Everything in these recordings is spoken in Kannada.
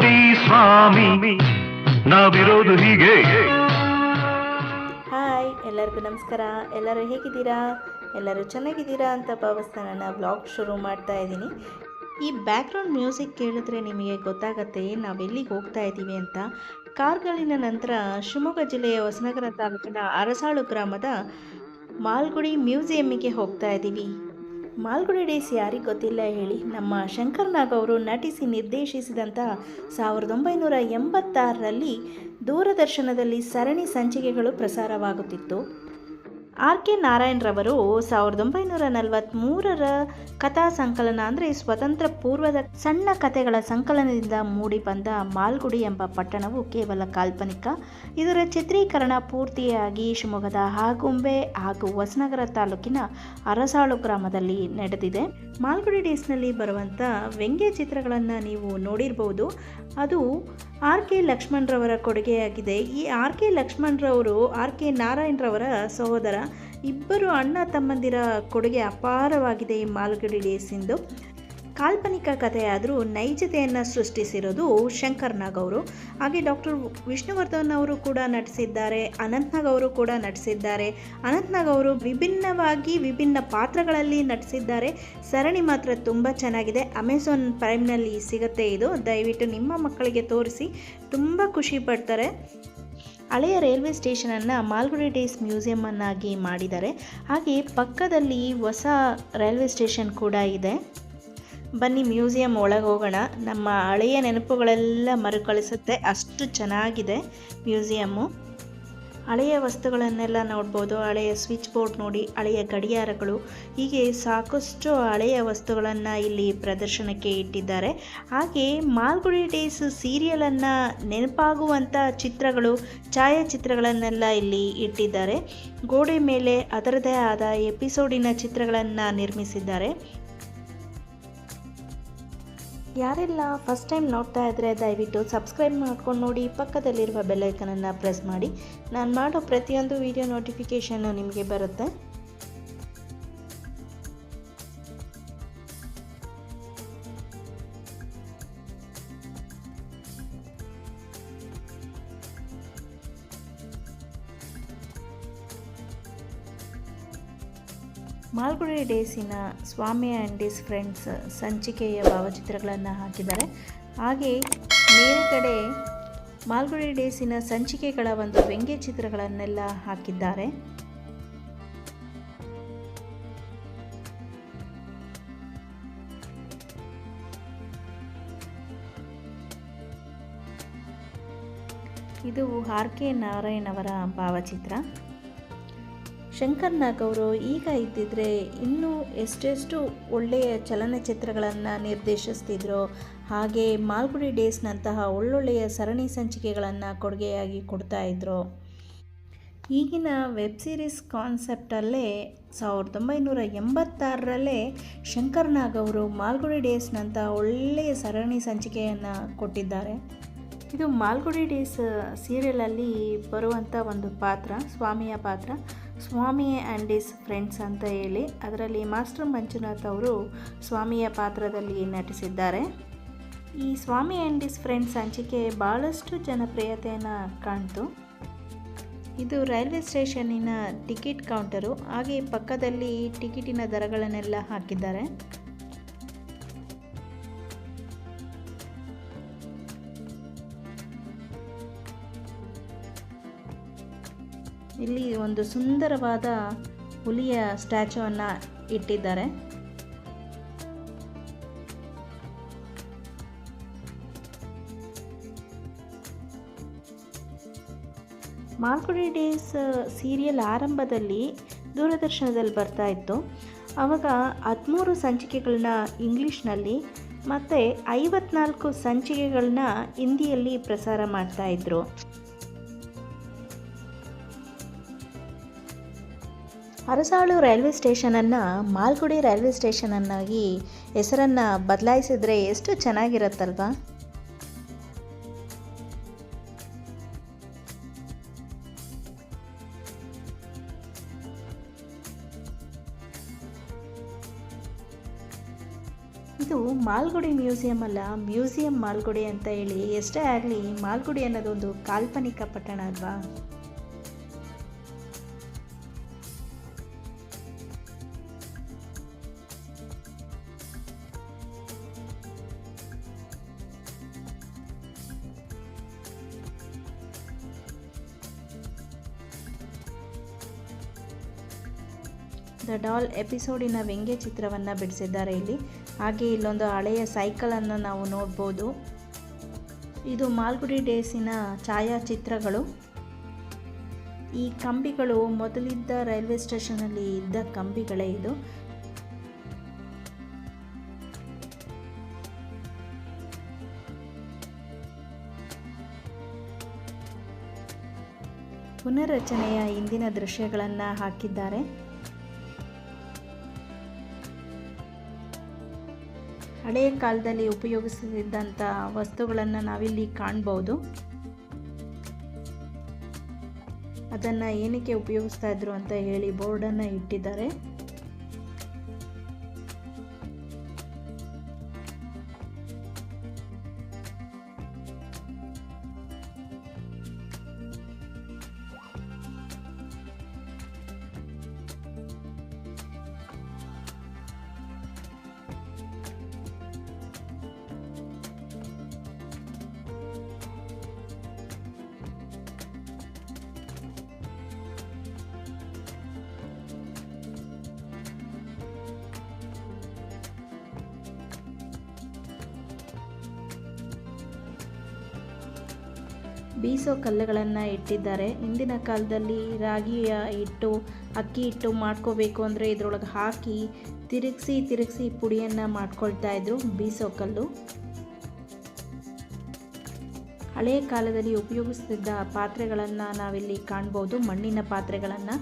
ನೋಡಿ ಸ್ವಾಮಿ ನಾವಿರೋದು ಹೀಗೆ. ಹಾಯ್, ಎಲ್ಲರಿಗೂ ನಮಸ್ಕಾರ. ಎಲ್ಲರೂ ಹೇಗಿದ್ದೀರಾ? ಎಲ್ಲರೂ ಚೆನ್ನಾಗಿದ್ದೀರಾ ಅಂತ ಭಾವಿಸ್ತಾ ನನ್ನ ಬ್ಲಾಗ್ ಶುರು ಮಾಡ್ತಾ ಇದ್ದೀನಿ. ಈ ಬ್ಯಾಕ್ಗ್ರೌಂಡ್ ಮ್ಯೂಸಿಕ್ ಕೇಳಿದ್ರೆ ನಿಮಗೆ ಗೊತ್ತಾಗತ್ತೆ, ನಾವೆಲ್ಲಿಗೆ ಹೋಗ್ತಾ ಇದ್ದೀವಿ ಅಂತ. ಕಾರ್ಗಳಿನ ನಂತರ ಶಿವಮೊಗ್ಗ ಜಿಲ್ಲೆಯ ಹೊಸನಗರ ತಾಲೂಕಿನ ಅರಸಾಳು ಗ್ರಾಮದ ಮಾಲ್ಗುಡಿ ಮ್ಯೂಸಿಯಮ್ಮಿಗೆ ಹೋಗ್ತಾ ಇದ್ದೀವಿ. ಮಾಲ್ಗುಡಿ ಡೇಸ್ ಯಾರಿಗೆ ಗೊತ್ತಿಲ್ಲ ಹೇಳಿ, ನಮ್ಮ ಶಂಕರ್ ನಾಗ್ ಅವರು ನಟಿಸಿ ನಿರ್ದೇಶಿಸಿದಂಥ ಸಾವಿರದ ಒಂಬೈನೂರ ಎಂಬತ್ತಾರರಲ್ಲಿ ದೂರದರ್ಶನದಲ್ಲಿ ಸರಣಿ ಸಂಚಿಕೆಗಳು ಪ್ರಸಾರವಾಗುತ್ತಿತ್ತು. ಆರ್ ಕೆ ನಾರಾಯಣರವರು ಸಾವಿರದ ಒಂಬೈನೂರ ನಲವತ್ತ್ಮೂರರ ಕಥಾ ಸಂಕಲನ ಅಂದರೆ ಸ್ವತಂತ್ರ ಪೂರ್ವದ ಸಣ್ಣ ಕಥೆಗಳ ಸಂಕಲನದಿಂದ ಮೂಡಿ ಬಂದ ಮಾಲ್ಗುಡಿ ಎಂಬ ಪಟ್ಟಣವು ಕೇವಲ ಕಾಲ್ಪನಿಕ. ಇದರ ಚಿತ್ರೀಕರಣ ಪೂರ್ತಿಯಾಗಿ ಶಿವಮೊಗ್ಗದ ಹಾಗುಂಬೆ ಹಾಗೂ ಹೊಸನಗರ ತಾಲೂಕಿನ ಅರಸಾಳು ಗ್ರಾಮದಲ್ಲಿ ನಡೆದಿದೆ. ಮಾಲ್ಗುಡಿ ಡೇಸ್ನಲ್ಲಿ ಬರುವಂಥ ವ್ಯಂಗ್ಯ ಚಿತ್ರಗಳನ್ನು ನೀವು ನೋಡಿರಬಹುದು ಅದು ಆರ್ ಕೆ ಲಕ್ಷ್ಮಣರವರ ಕೊಡುಗೆಯಾಗಿದೆ. ಈ ಆರ್ ಕೆ ಲಕ್ಷ್ಮಣರವರು, ಆರ್ ಕೆ ನಾರಾಯಣರವರ ಸಹೋದರ ಇಬ್ಬರು ಅಣ್ಣ ತಮ್ಮಂದಿರ ಕೊಡುಗೆ ಅಪಾರವಾಗಿದೆ ಈ ಮಾಲ್ಗುಡಿ ಡೇಸಿಂದು ಕಾಲ್ಪನಿಕ ಕಥೆಯಾದರೂ ನೈಜತೆಯನ್ನು ಸೃಷ್ಟಿಸಿರೋದು ಶಂಕರ್ ನಾಗ್ ಅವರು. ಹಾಗೆ ಡಾಕ್ಟರ್ ವಿಷ್ಣುವರ್ಧನ್ ಅವರು ಕೂಡ ನಟಿಸಿದ್ದಾರೆ ಅನಂತ್ನಾಗ್ ಅವರು ಕೂಡ ನಟಿಸಿದ್ದಾರೆ. ಅನಂತ್ನಾಗ್ ಅವರು ವಿಭಿನ್ನವಾಗಿ ವಿಭಿನ್ನ ಪಾತ್ರಗಳಲ್ಲಿ ನಟಿಸಿದ್ದಾರೆ. ಸರಣಿ ಮಾತ್ರ ತುಂಬ ಚೆನ್ನಾಗಿದೆ. ಅಮೆಝಾನ್ ಪ್ರೈಮ್ನಲ್ಲಿ ಸಿಗುತ್ತೆ ಇದು. ದಯವಿಟ್ಟು ನಿಮ್ಮ ಮಕ್ಕಳಿಗೆ ತೋರಿಸಿ. ತುಂಬ ಖುಷಿ ಪಡ್ತಾರೆ. ಹಳೆಯ ರೈಲ್ವೆ ಸ್ಟೇಷನನ್ನು ಮಾಲ್ಗುಡಿ ಡೇಸ್ ಮ್ಯೂಸಿಯಂ ಅನ್ನಾಗಿ ಮಾಡಿದ್ದಾರೆ. ಹಾಗೆ ಪಕ್ಕದಲ್ಲಿ ಹೊಸ ರೈಲ್ವೆ ಸ್ಟೇಷನ್ ಕೂಡ ಇದೆ. ಬನ್ನಿ ಮ್ಯೂಸಿಯಂ ಒಳಗೆ ಹೋಗೋಣ. ನಮ್ಮ ಹಳೆಯ ನೆನಪುಗಳೆಲ್ಲ ಮರುಕಳಿಸುತ್ತೆ. ಅಷ್ಟು ಚೆನ್ನಾಗಿದೆ ಮ್ಯೂಸಿಯಮ್ಮು. ಹಳೆಯ ವಸ್ತುಗಳನ್ನೆಲ್ಲ ನೋಡ್ಬೋದು, ಹಳೆಯ ಸ್ವಿಚ್ ಬೋರ್ಡ್ ನೋಡಿ, ಹಳೆಯ ಗಡಿಯಾರಗಳು. ಹೀಗೆ ಸಾಕಷ್ಟು ಹಳೆಯ ವಸ್ತುಗಳನ್ನು ಇಲ್ಲಿ ಪ್ರದರ್ಶನಕ್ಕೆ ಇಟ್ಟಿದ್ದಾರೆ. ಹಾಗೆ ಮಾಲ್ಗುಡಿ ಡೇಸ್ ಸೀರಿಯಲನ್ನು ನೆನಪಾಗುವಂಥ ಚಿತ್ರಗಳು, ಛಾಯಾಚಿತ್ರಗಳನ್ನೆಲ್ಲ ಇಲ್ಲಿ ಇಟ್ಟಿದ್ದಾರೆ. ಗೋಡೆ ಮೇಲೆ ಅದರದೇ ಆದ ಎಪಿಸೋಡಿನ ಚಿತ್ರಗಳನ್ನು ನಿರ್ಮಿಸಿದ್ದಾರೆ. ಯಾರೆಲ್ಲ ಫಸ್ಟ್ ಟೈಮ್ ನೋಡ್ತಾ ಇದ್ದರೆ ದಯವಿಟ್ಟು ಸಬ್ಸ್ಕ್ರೈಬ್ ಮಾಡ್ಕೊಂಡು ನೋಡಿ, ಪಕ್ಕದಲ್ಲಿರುವ ಬೆಲ್ಲೈಕನನ್ನು ಪ್ರೆಸ್ ಮಾಡಿ. ನಾನು ಮಾಡೋ ಪ್ರತಿಯೊಂದು ವಿಡಿಯೋ ನೋಟಿಫಿಕೇಷನ್ನು ನಿಮಗೆ ಬರುತ್ತೆ. ಮಾಲ್ಗುಡಿ ಡೇಸಿನ ಸ್ವಾಮಿ ಆ್ಯಂಡ್ ಡಿಸ್ ಫ್ರೆಂಡ್ಸ್ ಸಂಚಿಕೆಯ ಭಾವಚಿತ್ರಗಳನ್ನು ಹಾಕಿದ್ದಾರೆ. ಹಾಗೆ ಮೇಲ್ಗಡೆ ಮಾಲ್ಗುಡಿ ಡೇಸಿನ ಸಂಚಿಕೆಗಳ ಒಂದು ವ್ಯಂಗ್ಯ ಚಿತ್ರಗಳನ್ನೆಲ್ಲ ಹಾಕಿದ್ದಾರೆ. ಇದು ಆರ್ ಕೆ ನಾರಾಯಣ್ ಅವರ ಭಾವಚಿತ್ರ. ಶಂಕರ್ ನಾಗ್ ಅವರು ಈಗ ಇದ್ದಿದ್ರೆ ಇನ್ನೂ ಎಷ್ಟೆಷ್ಟು ಒಳ್ಳೆಯ ಚಲನಚಿತ್ರಗಳನ್ನು ನಿರ್ದೇಶಿಸ್ತಿದ್ರು. ಹಾಗೆ ಮಾಲ್ಗುಡಿ ಡೇಸ್ನಂತಹ ಒಳ್ಳೊಳ್ಳೆಯ ಸರಣಿ ಸಂಚಿಕೆಗಳನ್ನು ಕೊಡುಗೆಯಾಗಿ ಕೊಡ್ತಾ ಇದ್ರು. ಈಗಿನ ವೆಬ್ ಸೀರೀಸ್ ಕಾನ್ಸೆಪ್ಟಲ್ಲೇ ಸಾವಿರದ ಒಂಬೈನೂರ ಎಂಬತ್ತಾರರಲ್ಲೇ ಶಂಕರ್ ನಾಗ್ ಅವರು ಮಾಲ್ಗುಡಿ ಡೇಸ್ನಂತಹ ಒಳ್ಳೆಯ ಸರಣಿ ಸಂಚಿಕೆಯನ್ನು ಕೊಟ್ಟಿದ್ದಾರೆ. ಇದು ಮಾಲ್ಗುಡಿ ಡೇಸ್ ಸೀರಿಯಲಲ್ಲಿ ಬರುವಂಥ ಒಂದು ಪಾತ್ರ, ಸ್ವಾಮಿಯ ಪಾತ್ರ. ಸ್ವಾಮಿ ಆ್ಯಂಡ್ ಇಸ್ ಫ್ರೆಂಡ್ಸ್ ಅಂತ ಹೇಳಿ ಅದರಲ್ಲಿ ಮಾಸ್ಟರ್ ಮಂಜುನಾಥ್ ಅವರು ಸ್ವಾಮಿಯ ಪಾತ್ರದಲ್ಲಿ ನಟಿಸಿದ್ದಾರೆ. ಈ ಸ್ವಾಮಿ ಆ್ಯಂಡ್ ಇಸ್ ಫ್ರೆಂಡ್ಸ್ ಹಂಚಿಕೆ ಭಾಳಷ್ಟು ಜನಪ್ರಿಯತೆಯನ್ನು ಕಾಣ್ತು. ಇದು ರೈಲ್ವೆ ಸ್ಟೇಷನ್ನಿನ ಟಿಕೆಟ್ ಕೌಂಟರು, ಹಾಗೆ ಪಕ್ಕದಲ್ಲಿ ಟಿಕೆಟಿನ ದರಗಳನ್ನೆಲ್ಲ ಹಾಕಿದ್ದಾರೆ. ಇಲ್ಲಿ ಒಂದು ಸುಂದರವಾದ ಹುಲಿಯ ಸ್ಟ್ಯಾಚುವನ್ನು ಇಟ್ಟಿದ್ದಾರೆ. ಮಾಲ್ಕುಡಿ ಡೇಸ್ ಸೀರಿಯಲ್ ಆರಂಭದಲ್ಲಿ ದೂರದರ್ಶನದಲ್ಲಿ ಬರ್ತಾ ಇತ್ತು. ಆವಾಗ ಹದಿಮೂರು ಸಂಚಿಕೆಗಳನ್ನ ಇಂಗ್ಲೀಷ್ನಲ್ಲಿ ಮತ್ತು ಐವತ್ನಾಲ್ಕು ಸಂಚಿಕೆಗಳನ್ನ ಹಿಂದಿಯಲ್ಲಿ ಪ್ರಸಾರ ಮಾಡ್ತಾಯಿದ್ರು ಅರಸಾಳು ರೈಲ್ವೆ ಸ್ಟೇಷನನ್ನು, ಮಾಲ್ಗುಡಿ ರೈಲ್ವೆ ಸ್ಟೇಷನನ್ನಾಗಿ ಹೆಸರನ್ನು ಬದಲಾಯಿಸಿದರೆ ಎಷ್ಟು ಚೆನ್ನಾಗಿರುತ್ತಲ್ವಾ? ಇದು ಮಾಲ್ಗುಡಿ ಮ್ಯೂಸಿಯಂ ಅಲ್ಲ, ಮ್ಯೂಸಿಯಂ ಮಾಲ್ಗುಡಿ ಅಂತ ಹೇಳಿ ಎಷ್ಟೇ ಆಗಲಿ ಮಾಲ್ಗುಡಿ ಅನ್ನೋದೊಂದು ಕಾಲ್ಪನಿಕ ಪಟ್ಟಣ ಅಲ್ವಾ? ಡಾಲ್ ಎಪಿಸೋಡಿನ ವ್ಯಂಗ್ಯ ಚಿತ್ರವನ್ನು ಬಿಡಿಸಿದ್ದಾರೆ ಇಲ್ಲಿ. ಹಾಗೆ ಇಲ್ಲೊಂದು ಹಳೆಯ ಸೈಕಲನ್ನು ನಾವು ನೋಡ್ಬೋದು. ಇದು ಮಾಲ್ಗುಡಿ ಡೇಸಿನ ಛಾಯಾಚಿತ್ರಗಳು. ಈ ಕಂಬಿಗಳು ಮೊದಲಿದ್ದ ರೈಲ್ವೆ ಸ್ಟೇಷನಲ್ಲಿ ಇದ್ದ ಕಂಬಿಗಳೇ ಇದು. ಪುನರ್ರಚನೆಯ ಇಂದಿನ ದೃಶ್ಯಗಳನ್ನು ಹಾಕಿದ್ದಾರೆ. ಹಳೆಯ ಕಾಲದಲ್ಲಿ ಉಪಯೋಗಿಸುತ್ತಿದ್ದಂಥ ವಸ್ತುಗಳನ್ನು ನಾವಿಲ್ಲಿ ಕಾಣ್ಬೋದು. ಅದನ್ನು ಏನಕ್ಕೆ ಉಪಯೋಗಿಸ್ತಾ ಇದ್ರು ಅಂತ ಹೇಳಿ ಬೋರ್ಡನ್ನು ಇಟ್ಟಿದ್ದಾರೆ. ಬೀಸೋ ಕಲ್ಲುಗಳನ್ನು ಇಟ್ಟಿದ್ದಾರೆ. ಹಿಂದಿನ ಕಾಲದಲ್ಲಿ ರಾಗಿಯ ಹಿಟ್ಟು, ಅಕ್ಕಿ ಹಿಟ್ಟು ಮಾಡ್ಕೋಬೇಕು ಅಂದರೆ ಇದರೊಳಗೆ ಹಾಕಿ ತಿರುಗಿಸಿ ತಿರುಗಿಸಿ ಪುಡಿಯನ್ನು ಮಾಡ್ಕೊಳ್ತಾ ಇದ್ರು ಬೀಸೋ ಕಲ್ಲು. ಹಳೆಯ ಕಾಲದಲ್ಲಿ ಉಪಯೋಗಿಸ್ತಿದ್ದ ಪಾತ್ರೆಗಳನ್ನು ನಾವಿಲ್ಲಿ ಕಾಣ್ಬೋದು. ಮಣ್ಣಿನ ಪಾತ್ರೆಗಳನ್ನು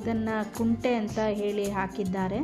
ಇದನ್ನು ಕುಂಟೆ ಅಂತ ಹೇಳಿ ಹಾಕಿದ್ದಾರೆ.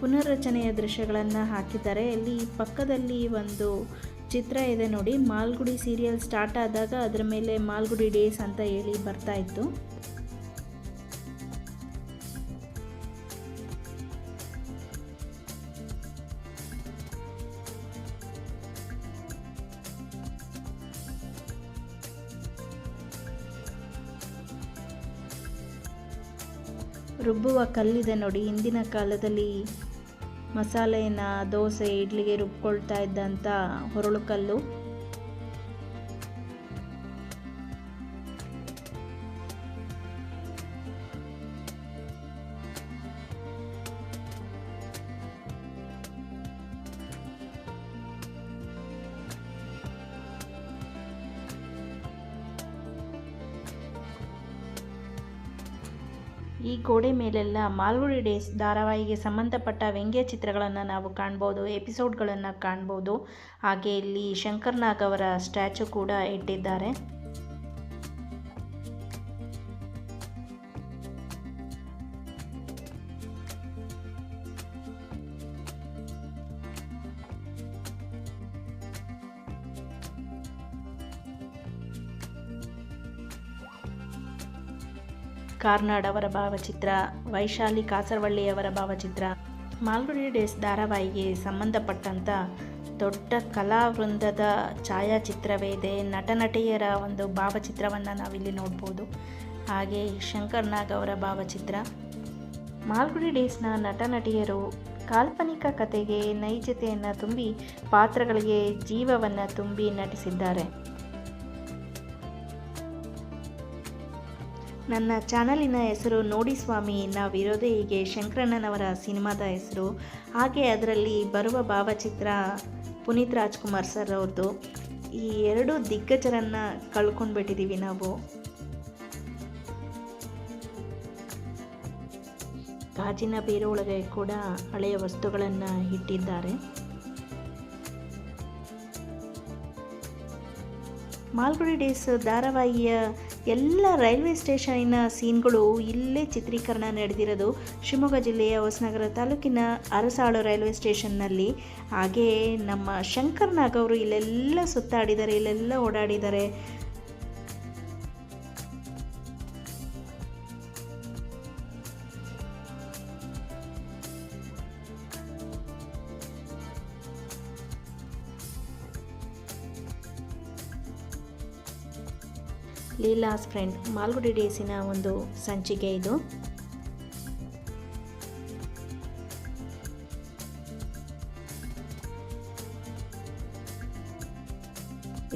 ಪುನರ್ರಚನೆಯ ದೃಶ್ಯಗಳನ್ನು ಹಾಕಿದ್ದಾರೆ. ಇಲ್ಲಿ ಪಕ್ಕದಲ್ಲಿ ಒಂದು ಚಿತ್ರ ಇದೆ ನೋಡಿ. ಮಾಲ್ಗುಡಿ ಸೀರಿಯಲ್ ಸ್ಟಾರ್ಟ್ ಆದಾಗ ಅದರ ಮೇಲೆ ಮಾಲ್ಗುಡಿ ಡೇಸ್ ಅಂತ ಹೇಳಿ ಬರ್ತಾ ಇತ್ತು. ರುಬ್ಬುವ ಕಲ್ಲಿದೆ ನೋಡಿ. ಹಿಂದಿನ ಕಾಲದಲ್ಲಿ ಮಸಾಲೆಯನ್ನು ದೋಸೆ ಇಡ್ಲಿಗೆ ರುಬ್ಕೊಳ್ತಾ ಇದ್ದಂಥ ಹೊರಳು ಈ ಗೋಡೆ ಮೇಲೆಲ್ಲ ಮಾಲ್ಗುಡಿ ಡೇಸ್ ಧಾರಾವಾಹಿಗೆ ಸಂಬಂಧಪಟ್ಟ ವ್ಯಂಗ್ಯ ಚಿತ್ರಗಳನ್ನು ನಾವು ಕಾಣ್ಬೋದು, ಎಪಿಸೋಡ್ಗಳನ್ನು ಕಾಣ್ಬೋದು. ಹಾಗೆ ಇಲ್ಲಿ ಶಂಕರ್ ನಾಗ್ ಅವರ ಸ್ಟ್ಯಾಚು ಕೂಡ ಇಟ್ಟಿದ್ದಾರೆ. ಕಾರ್ನಾಡ್ ಅವರ ಭಾವಚಿತ್ರ, ವೈಶಾಲಿ ಕಾಸರವಳ್ಳಿಯವರ ಭಾವಚಿತ್ರ, ಮಾಲ್ಗುಡಿ ಡೇಸ್ ಧಾರಾವಾಹಿಗೆ ಸಂಬಂಧಪಟ್ಟಂಥ ದೊಡ್ಡ ಕಲಾವೃಂದದ ಛಾಯಾಚಿತ್ರವೇ ಇದೆ ನಟ ನಟಿಯರ ಒಂದು ಭಾವಚಿತ್ರವನ್ನು ನಾವಿಲ್ಲಿ ನೋಡ್ಬೋದು. ಹಾಗೆ ಶಂಕರ್ ನಾಗ್ ಅವರ ಭಾವಚಿತ್ರ. ಮಾಲ್ಗುಡಿ ಡೇಸ್ನ ನಟ ನಟಿಯರು ಕಾಲ್ಪನಿಕ ಕತೆಗೆ ನೈಜತೆಯನ್ನು ತುಂಬಿ ಪಾತ್ರಗಳಿಗೆ ಜೀವವನ್ನು ತುಂಬಿ ನಟಿಸಿದ್ದಾರೆ. ನನ್ನ ಚಾನಲಿನ ಹೆಸರು ನೋಡಿ ಸ್ವಾಮಿ ನಾವಿರೋದೇ ಹೀಗೆ ಶಂಕರಣ್ಣನವರ ಸಿನಿಮಾದ ಹೆಸರು. ಹಾಗೆ ಅದರಲ್ಲಿ ಬರುವ ಭಾವಚಿತ್ರ ಪುನೀತ್ ರಾಜ್ಕುಮಾರ್ ಸರ್ ಅವ್ರದ್ದು ಈ ಎರಡು ದಿಗ್ಗಜರನ್ನು ಕಳ್ಕೊಂಡ್ಬಿಟ್ಟಿದ್ದೀವಿ ನಾವು. ಗಾಜಿನ ಬೇರೊಳಗೆ ಕೂಡ ಹಳೆಯ ವಸ್ತುಗಳನ್ನು ಇಟ್ಟಿದ್ದಾರೆ. ಮಾಲ್ಗುಡಿ ಡೇಸ್ ಧಾರಾವಾಹಿಯ ಎಲ್ಲ ರೈಲ್ವೆ ಸ್ಟೇಷನಿನ ಸೀನ್ಗಳು ಇಲ್ಲೇ ಚಿತ್ರೀಕರಣ ನಡೆದಿರೋದು ಶಿವಮೊಗ್ಗ ಜಿಲ್ಲೆಯ ಹೊಸನಗರ ತಾಲೂಕಿನ ಅರಸಾಳು ರೈಲ್ವೆ ಸ್ಟೇಷನ್ನಲ್ಲಿ. ಹಾಗೆಯೇ ನಮ್ಮ ಶಂಕರ್ ನಾಗ್ ಅವರು ಇಲ್ಲೆಲ್ಲ ಸುತ್ತಾಡಿದ್ದಾರೆ, ಇಲ್ಲೆಲ್ಲ ಓಡಾಡಿದ್ದಾರೆ. ಲೀಲಾಸ್ ಫ್ರೆಂಡ್ ಮಾಲ್ಗುಡಿ ಡೇಸಿನ ಒಂದು ಸಂಚಿಕೆ ಇದು.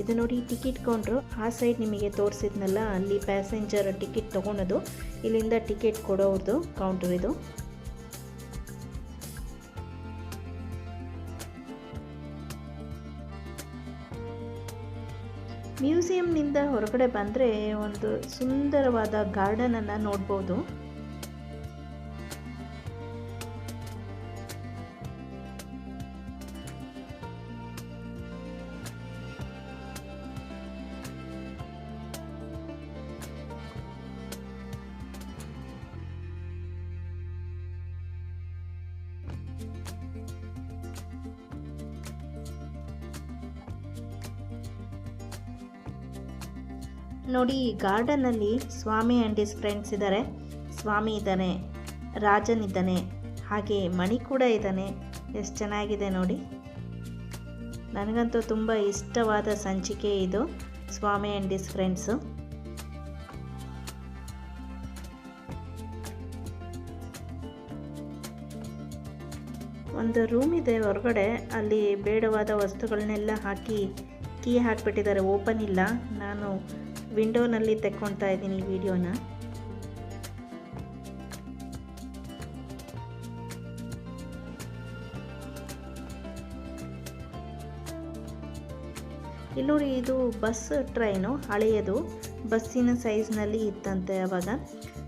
ಇದು ನೋಡಿ ಟಿಕೆಟ್ ಕೌಂಟ್ರು, ಆ ಸೈಡ್ ನಿಮಗೆ ತೋರಿಸಿದ್ನಲ್ಲ ಅಲ್ಲಿ ಪ್ಯಾಸೆಂಜರ್ ಟಿಕೆಟ್ ತೊಗೊಳೋದು ಇಲ್ಲಿಂದ ಟಿಕೆಟ್ ಕೊಡೋದು ಕೌಂಟ್ರ್ ಇದು. ಮ್ಯೂಸಿಯಂನಿಂದ ಹೊರಗಡೆ ಬಂದರೆ ಒಂದು ಸುಂದರವಾದ ಗಾರ್ಡನನ್ನು ನೋಡ್ಬೋದು. ನೋಡಿ, ಈ ಗಾರ್ಡನಲ್ಲಿ ಸ್ವಾಮಿ ಆ್ಯಂಡ್ ಇಸ್ ಫ್ರೆಂಡ್ಸ್ ಇದ್ದಾರೆ ಸ್ವಾಮಿ ಇದ್ದಾನೆ, ರಾಜನ್ ಇದ್ದಾನೆ, ಹಾಗೆ ಮಣಿ ಕೂಡ ಇದ್ದಾನೆ. ಎಷ್ಟು ಚೆನ್ನಾಗಿದೆ ನೋಡಿ. ನನಗಂತೂ ತುಂಬ ಇಷ್ಟವಾದ ಸಂಚಿಕೆ ಇದು, ಸ್ವಾಮಿ ಆ್ಯಂಡ್ ಇಸ್ ಫ್ರೆಂಡ್ಸು ಒಂದು ರೂಮ್ ಇದೆ ಹೊರಗಡೆ, ಅಲ್ಲಿ ಬೇಡವಾದ ವಸ್ತುಗಳನ್ನೆಲ್ಲ ಹಾಕಿ, ಕೀ ಹಾಕಿಬಿಟ್ಟಿದ್ದಾರೆ. ಓಪನ್ ಇಲ್ಲ. ನಾನು ವಿಂಡೋನಲ್ಲಿ ತೆಕ್ಕೊಳ್ತಾ ಇದ್ದೀನಿ ಈ ವಿಡಿಯೋನ. ಇಲ್ಲೂ ಇದು ಬಸ್ ಟ್ರೈನು, ಹಳೆಯದು. ಬಸ್ಸಿನ ಸೈಜ್ನಲ್ಲಿ ಇತ್ತಂತೆ ಅವಾಗ.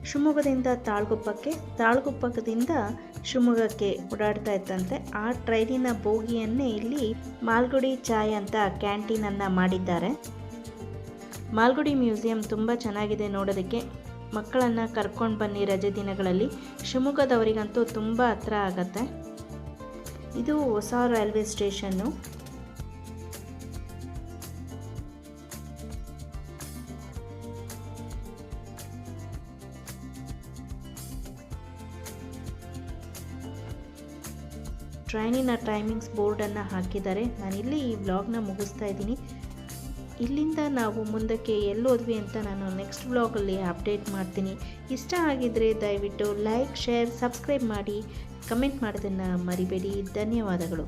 ಶಿವಮೊಗ್ಗದಿಂದ ತಾಳ್ಗುಪ್ಪಕ್ಕೆ ತಾಳ್ಗುಪ್ಪದಿಂದ ಶಿವಮೊಗ್ಗಕ್ಕೆ ಓಡಾಡ್ತಾ ಇತ್ತಂತೆ ಆ ಟ್ರೈನಿನ ಬೋಗಿಯನ್ನೇ ಇಲ್ಲಿ ಮಾಲ್ಗುಡಿ ಚಾಯ್ ಅಂತ ಕ್ಯಾಂಟೀನನ್ನು ಮಾಡಿದ್ದಾರೆ. ಮಾಲ್ಗುಡಿ ಮ್ಯೂಸಿಯಂ ತುಂಬ ಚೆನ್ನಾಗಿದೆ ನೋಡೋದಕ್ಕೆ. ಮಕ್ಕಳನ್ನು ಕರ್ಕೊಂಡು ಬನ್ನಿ ರಜೆ ದಿನಗಳಲ್ಲಿ. ಶಿವಮೊಗ್ಗದವರಿಗಂತೂ ತುಂಬ ಹತ್ರ ಆಗತ್ತೆ. ಇದು ಹೊಸ ರೈಲ್ವೆ ಸ್ಟೇಷನ್ನು. ಟ್ರೈನಿನ ಟೈಮಿಂಗ್ಸ್ ಬೋರ್ಡನ್ನು ಹಾಕಿದ್ದಾರೆ. ನಾನಿಲ್ಲಿ ಈ ವ್ಲಾಗ್ನ ಮುಗಿಸ್ತಾ ಇದ್ದೀನಿ. ಇಲ್ಲಿಂದ ನಾವು ಮುಂದಕ್ಕೆ ಎಲ್ಲೋದ್ವಿ ಅಂತ ನಾನು ನೆಕ್ಸ್ಟ್ ವ್ಲಾಗಲ್ಲಿ ಅಪ್ಡೇಟ್ ಮಾಡ್ತೀನಿ. ಇಷ್ಟ ಆಗಿದ್ದರೆ ದಯವಿಟ್ಟು ಲೈಕ್ ಶೇರ್ ಸಬ್ಸ್ಕ್ರೈಬ್ ಮಾಡಿ. ಕಮೆಂಟ್ ಮಾಡೋದನ್ನು ಮರಿಬೇಡಿ. ಧನ್ಯವಾದಗಳು.